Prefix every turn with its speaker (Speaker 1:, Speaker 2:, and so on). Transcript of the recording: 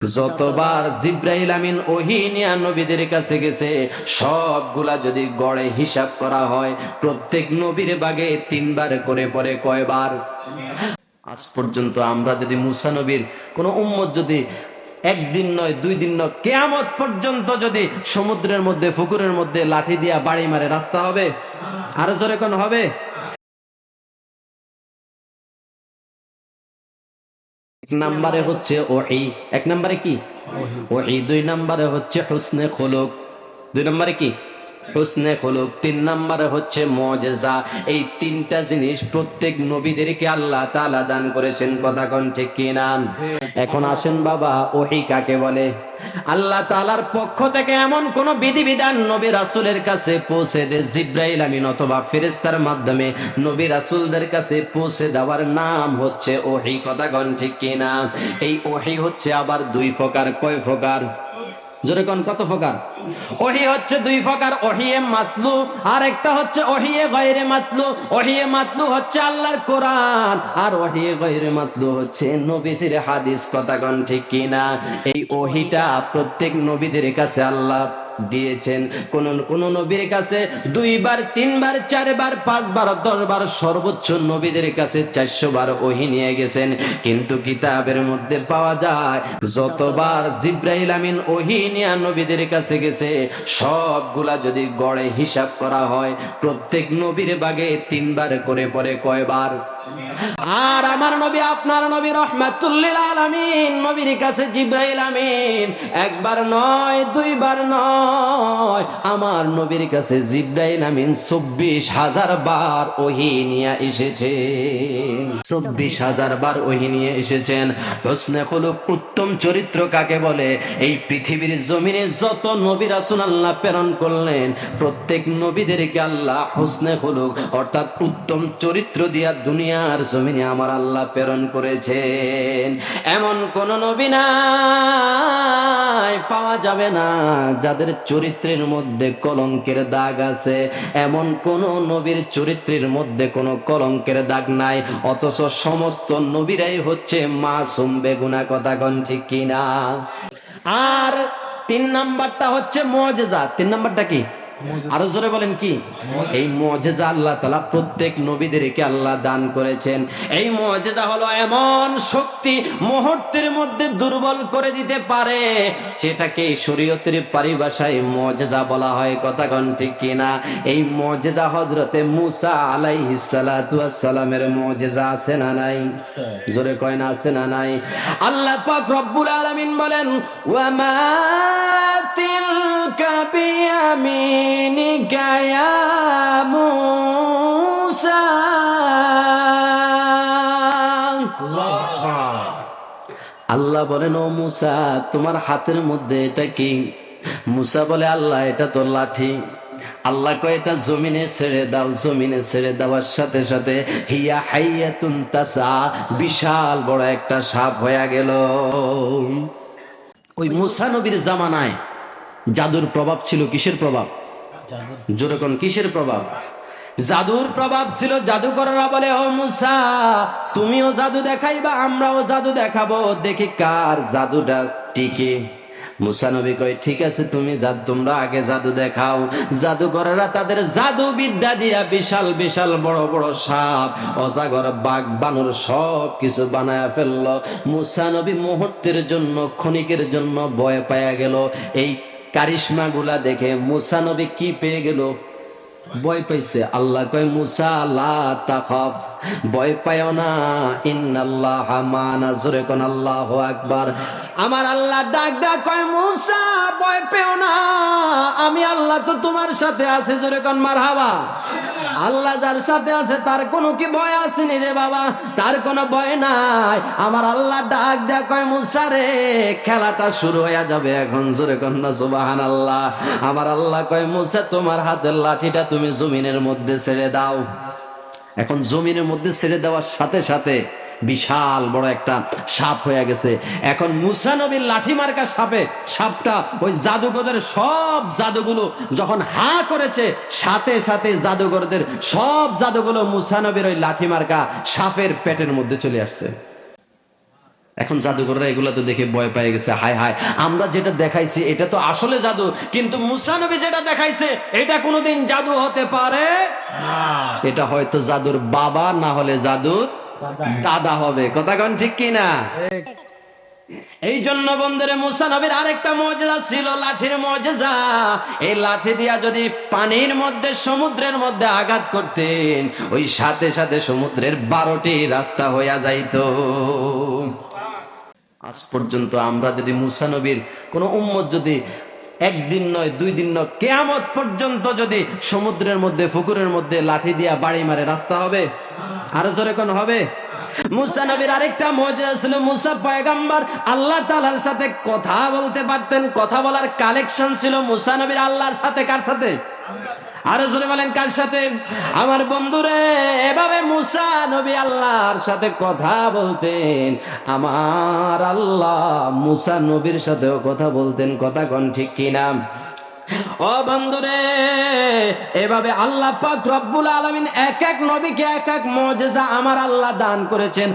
Speaker 1: যতবার জিব্রাইল আমিন ওহি নিয়া নবীদের কাছে গেছে, সবগুলা যদি গড়ে হিসাব করা হয়, প্রত্যেক নবীর বাগে তিনবার করে পরে কয়বার? আজ পর্যন্ত আমরা যদি মুসা নবীর কোন উম্মত যদি একদিন নয়, দুই দিন নয়, কেয়ামত পর্যন্ত যদি সমুদ্রের মধ্যে, পুকুরের মধ্যে লাঠি দিয়া বাড়ি মারে, রাস্তা হবে? আরও জোরে কোন হবে? এক নাম্বারে হচ্ছে ওহি। এক নাম্বারে কি? ওহি। দুই নাম্বারে হচ্ছে হুসনে খোলক। দুই নাম্বারে কি? হুসনে খোলক তিন নাম্বারে হচ্ছে মজেজা। এই তিনটা জিনিস প্রত্যেক নবীদেরকে আল্লাহ তাআলা দান করেছেন, কথা কোন ঠিক কি নাম এখন আসেন বাবা, ওহি কাকে বলে? আল্লাহ তাআলার পক্ষ থেকে এমন কোন বিধিবিধান নবী রাসূলের কাছে পৌঁছে দে, জিব্রাইল আমিন অথবা ফেরেশতার মাধ্যমে নবী রাসূলদের কাছে পৌঁছে দেওয়ার নাম হচ্ছে ওহি, কথা কোন ঠিক কি না এই ওহি হচ্ছে আবার দুই প্রকার, কয় প্রকার? জোরে কোন, কত প্রকার ওহি হচ্ছে দুই প্রকার ওহিয়ে মাতলু। আর একটা হচ্ছে ওহিয়ে গয়রে মাতলু। ওহিয়ে মাতলু হচ্ছে আল্লাহর কোরআন। আর ওহিয়ে গয়রে মাতলু হচ্ছে নবীজির হাদিস, কথা কন ঠিক কিনা? এই ওহিটা প্রত্যেক নবীদের কাছে আল্লাহ দিয়েছেন। কোন কোন নবীর কাছে দুইবার, তিনবার, চারবার, পাঁচবার, দশবার সর্বোচ্চ নবীদের কাছে চারশো বার ওহি নিয়ে গেছেন। কিন্তু কিতাবের মধ্যে পাওয়া যায়, যতবার জিব্রাইল আমিন ওহি নিয়া নবীদের কাছে গেছে, সবগুলা যদি গড়ে হিসাব করা হয়, প্রত্যেক নবীর বাগে তিনবার করে পরে কয়বার? আর আমার নবী, আপনার নবী রহমাতুল্লিল আলামিন, নবীর কাছে জিব্রাইল আমিন। একবার নয়, দুইবার নয়, আমার নবীর কাছে জিব্রাইল আমিন চব্বিশ হাজার বার ওহি নিয়ে এসেছে। চব্বিশ হাজার বার ওহি নিয়ে এসেছেন। হোসনে খুলুক উত্তম চরিত্র কাকে বলে? এই পৃথিবীর জমিনে যত নবী রাসূল আল্লাহ প্রেরণ করলেন, প্রত্যেক নবীদেরকে আল্লাহ হোসনে খুলুক, অর্থাৎ উত্তম চরিত্র দিয়া দুনিয়ার জমিনে আমার আল্লাহ প্রেরণ করেছেন। এমন কোন নবী নাই, পাওয়া যাবে না, যাদের চরিত্রের মধ্যে কলঙ্কের দাগ আছে। এমন কোন নবীর চরিত্রের মধ্যে কোনো কলঙ্কের দাগ নাই, অথচ সমস্ত নবীরাই হচ্ছে মাসুম বেগুনা কথা কন ঠিক কিনা? আর তিন নাম্বারটা হচ্ছে মজেজা। তিন নাম্বারটা কি? আরও জোরে বলেন কি? এই মজেজা আল্লাহ তালা প্রত্যেক নবীদেরকে আল্লাহ দান করেছেন। এই মজেজা হলো এমন শক্তি মুহূর্তের মধ্যে দুর্বল করে দিতে পারে যেটাকে শরীয়তের পারিভাষায় মজেজা বলা হয়। কথা কন ঠিক কিনা? এই মজেজা হজরতে মুসা ওয়াস সালামের মজেজা আছে না নাই? জোরে কয় না আছে না নাই? আল্লাহ পাক রব্বুল আলামিন বলেন ওয়া মা তিলকা আল্লাহ বলেন, ও মুসা, তোমার হাতের মধ্যে এটা কি? মুসা বলে, আল্লাহ, এটা তো লাঠি। আল্লাহ কয়, এটা জমিনে ছেড়ে দাও, জমিনে ছেড়ে দেওয়ার সাথে সাথে হিয়া হাইয়া তুন্তাসা বিশাল বড় একটা সাপ হয়ে গেল। ওই মুসা নবীর জামানায় জাদুর প্রভাব ছিল কিসের প্রভাব? যেরকম কিসের প্রভাব? জাদুর প্রভাব ছিল জাদুকররা বলে ও মুসা, তুমিও জাদু দেখাইবা, আমরাও জাদু দেখাবো। দেখি কার জাদুটা টিকে। মুসা নবী কয়, ঠিক আছে, তুমি তোমরা আগে জাদু দেখাও। জাদুকরেরা তাদের জাদু বিদ্যা দিয়া বিশাল বিশাল, বড় বড় সাপ, অজাগর বাঘ, বানর সব কিছু বানায়া ফেলল। মুসা নবী মুহূর্তের জন্য, ক্ষণিকের জন্য ভয় পায়া গেল। এই কারিশমা গুলা দেখে মুসা নবী কি পেয়ে গেল? বয় পাইছে। আল্লাহ কয়, মুসা, লা তাখাফ। ভয় পায় না। ইন্নাল্লাহ মানা। জোরে কোন, আল্লাহু আকবার। আমার আল্লাহ ডাক ডাক কয়, মুসা ভয় পেও না। আমি আল্লাহ তো তোমার সাথে আছে, জোরে মার মারহাবা। আল্লাহ যার সাথে আছে, তার কোনো কি ভয় আসেনি রে বাবা? তার কোনো ভয় নাই। আমার আল্লাহ ডাক দেয়া কয়, মুসা রে, খেলাটা শুরু হয়ে যাবে এখন। জোরে কন্যা সুবাহান আল্লাহ আমার আল্লাহ কয়, মুসা, তোমার হাতের লাঠিটা তুমি জমিনের মধ্যে ছেড়ে দাও। এখন জমিনের মধ্যে ছেড়ে দেওয়ার সাথে সাথে বিশাল বড় একটা সাপ হয়ে গেছে। এখন মুসা নবীর লাঠি মার্কা সাপে, সাপটা ওই জাদুঘরদের সব জাদুগুলো যখন হা করেছে, সাথে সাথে জাদুঘরদের সব জাদুগুলো মুসা নবীর ওই লাঠি মার্কা সাপের পেটের মধ্যে চলে আসছে। এখন জাদুঘররা এগুলো তো দেখে ভয় পেয়ে গেছে, হায় হায়, আমরা যেটা দেখাইছি এটা তো আসলে জাদু, কিন্তু মুসা নবী যেটা দেখাইছে, এটা কোনোদিন জাদু হতে পারে এটা হয়তো জাদুর বাবা, না হলে জাদুর দাদা। হবে। কথা কন ঠিক কি না এই জন্য বন্ধুরে মুসা নবীর আরেকটা মজেজা ছিল লাঠির মজেজা। এই লাঠি দিয়া যদি পানির মধ্যে সমুদ্রের মধ্যে আঘাত করতেন ওই সাথে সাথে সমুদ্রের বারোটি রাস্তা হইয়া যাইতো। আজ পর্যন্ত আমরা যদি মুসা নবীর কোন উম্মত যদি একদিন নয় দুই দিন নয় কেয়ামত পর্যন্ত যদি সমুদ্রের মধ্যে পুকুরের মধ্যে লাঠি দিয়া বাড়ি মারে রাস্তা হবে? আরও জোরে কোন হবে? মুসা নবীর আরেকটা মজা ছিল, মুসা পয়গাম্বার আল্লাহ তালার সাথে কথা বলতে পারতেন, কথা বলার কালেকশন ছিল মুসা নবীর আল্লাহর সাথে, কার সাথে? আরও জোরে বলেন, কার সাথে? আমার বন্ধুরে, এভাবে মুসা নবী আল্লাহর সাথে কথা বলতেন, আমার আল্লাহ মুসা নবীর সাথেও কথা বলতেন, কথা কন ঠিক কিনা? ও বন্ধুরে, এভাবে আল্লাহ পাক রব্বুল আলমিন এক এক নবীকে এক এক মজেজা আমার আল্লাহ দান করেছেন।